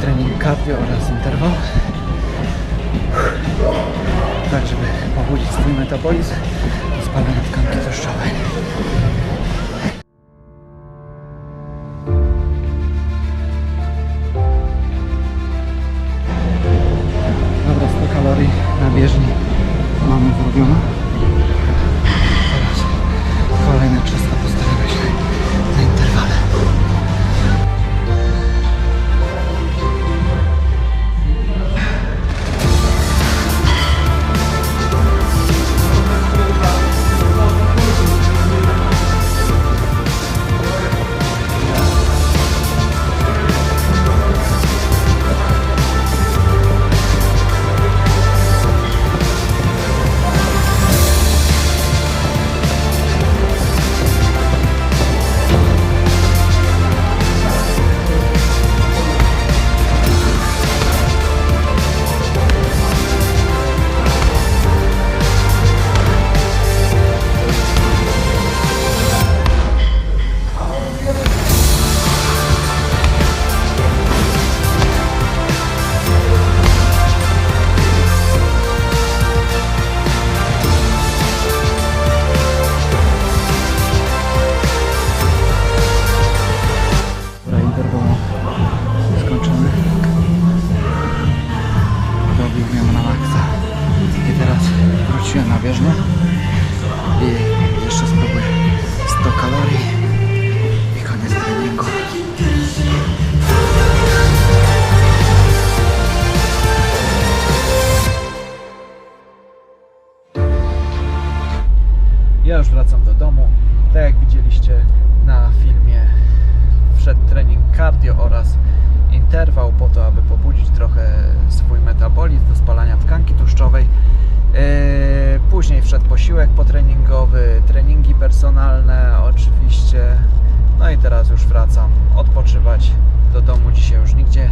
trening cardio oraz interwał. Tak, żeby pobudzić swój metabolizm i spalenie tkanki tłuszczowej. Wróciłem na bieżnię i jeszcze spróbuję 100 kalorii i koniec treningu. Ja już wracam do domu. Tak jak widzieliście na filmie, wszedł trening cardio oraz interwał po to, aby pobudzić trochę swój metabolizm do spalania tkanki tłuszczowej. Yy, Później posiłek potreningowy, treningi personalne oczywiście. No i teraz już wracam odpoczywać do domu. Dzisiaj już nigdzie